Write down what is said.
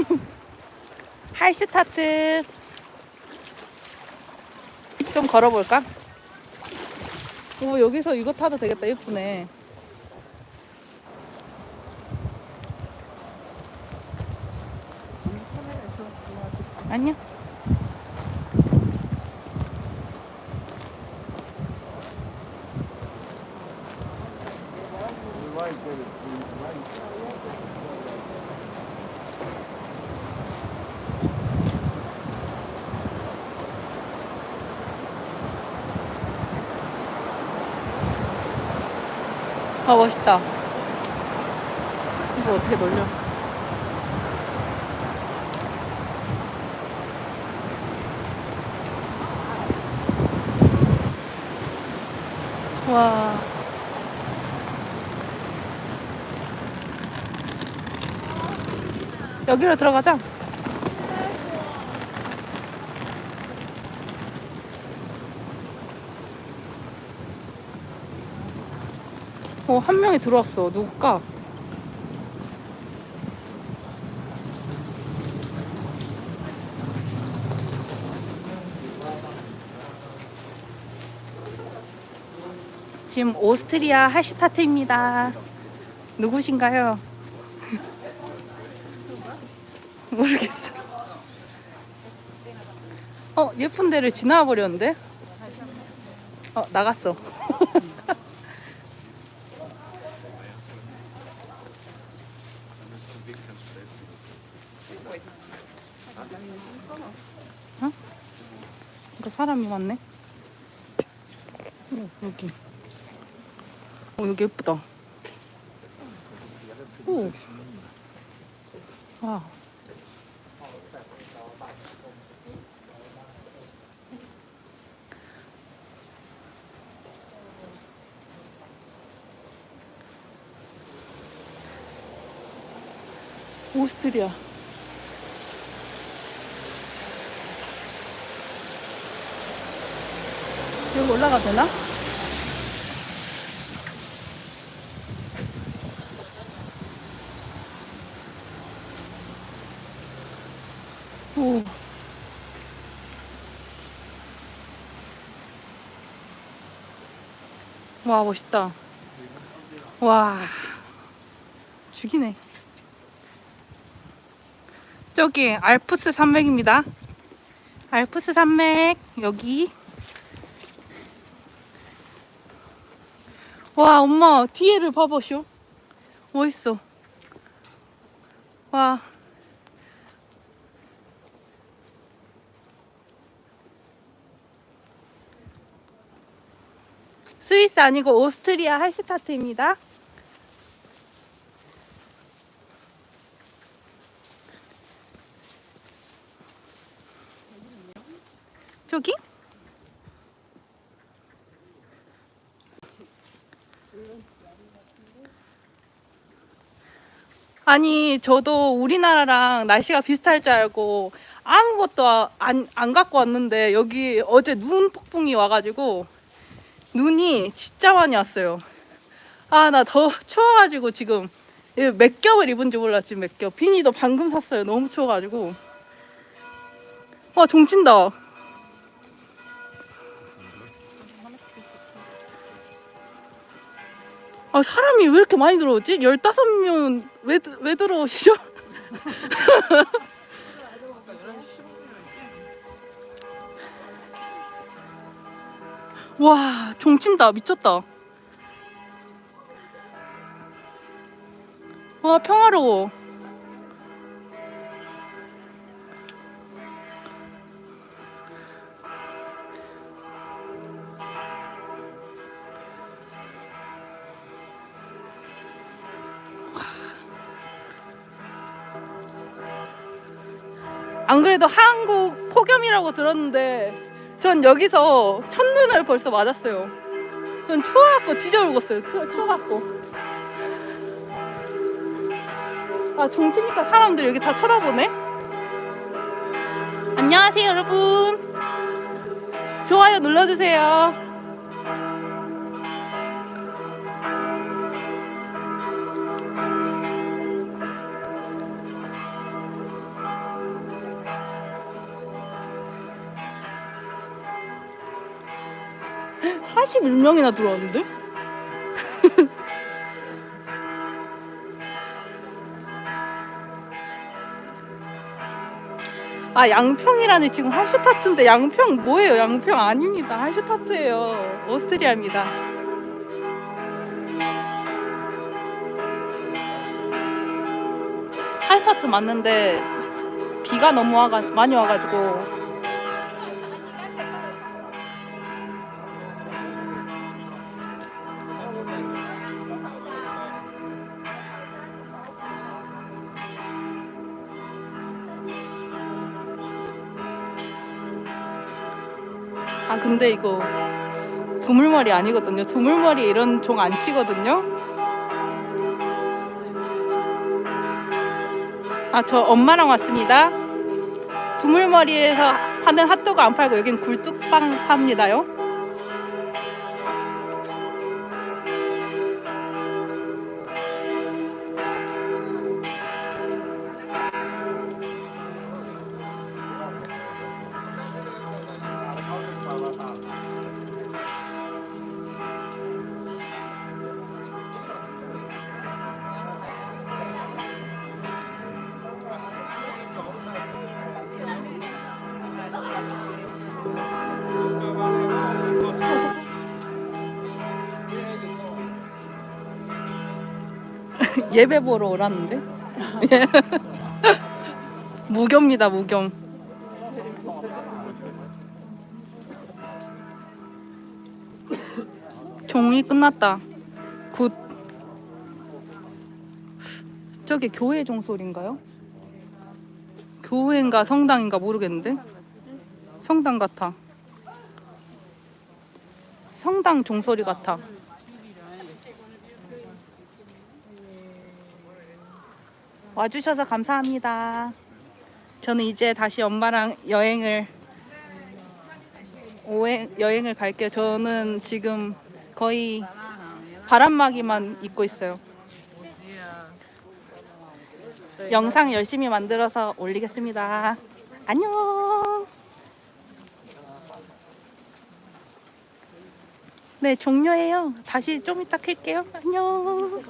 할스타트. 좀 걸어볼까? 오, 여기서 이거 타도 되겠다. 예쁘네. 아니야. 아, 멋있다. 이거 어떻게 놀려? 와. 여기로 들어가자. 어, 한 명이 들어왔어. 누굴까? 지금 오스트리아 할슈타트입니다. 누구신가요? 모르겠어. 어, 예쁜 데를 지나와 버렸는데? 어, 나갔어. 그러니까 사람이 많네. 어, 여기. 어, 여기 예쁘다. 오. 와. 오스트리아. 여기 올라가도 되나? 오. 와, 멋있다. 와. 죽이네. 저기 알프스 산맥입니다. 알프스 산맥 여기 와 엄마 뒤에를 봐보쇼 멋있어. 와. 스위스 아니고 오스트리아 할슈차트입니다. 저기? 아니 저도 우리나라랑 날씨가 비슷할 줄 알고 아무것도 안, 안 갖고 왔는데 여기 어제 눈 폭풍이 와가지고 눈이 진짜 많이 왔어요. 아 나 더 추워가지고 지금. 이몇 겹을 입은지 몰랐지 몇 겹. 비니도 방금 샀어요. 너무 추워가지고. 와 종친다 아 사람이 왜 이렇게 많이 들어오지? 15명 왜, 왜 들어오시죠? 와 종친다 미쳤다 와 평화로워 안 그래도 한국 폭염이라고 들었는데 전 여기서 첫눈을 벌써 맞았어요. 전 추워갖고 뒤져 울었어요. 추워, 추워갖고. 아 종치니까 사람들 여기 다 쳐다보네. 안녕하세요 여러분. 좋아요 눌러주세요. 41명이나 들어왔는데? 아 양평이라니 지금 할슈타트인데 양평 뭐예요? 양평 아닙니다. 할슈타트예요. 오스트리아입니다. 할슈타트 맞는데 비가 너무 와가, 많이 와가지고 아 근데 이거 두물머리 아니거든요. 두물머리 이런 종 안 치거든요. 아 저 엄마랑 왔습니다. 두물머리에서 파는 핫도그 안 팔고 여긴 굴뚝빵 팝니다요. 예배 보러 오라는데? 무교입니다, 무경. 종이 끝났다. 굿. 저게 교회 종소리인가요? 교회인가 성당인가 모르겠는데? 성당 같아. 성당 종소리 같아. 와주셔서 감사합니다. 저는 이제 다시 엄마랑 여행을 오행, 여행을 갈게요. 저는 지금 거의 바람막이만 입고 있어요. 영상 열심히 만들어서 올리겠습니다. 안녕. 네, 종료해요. 다시 좀 이따 킬게요. 안녕.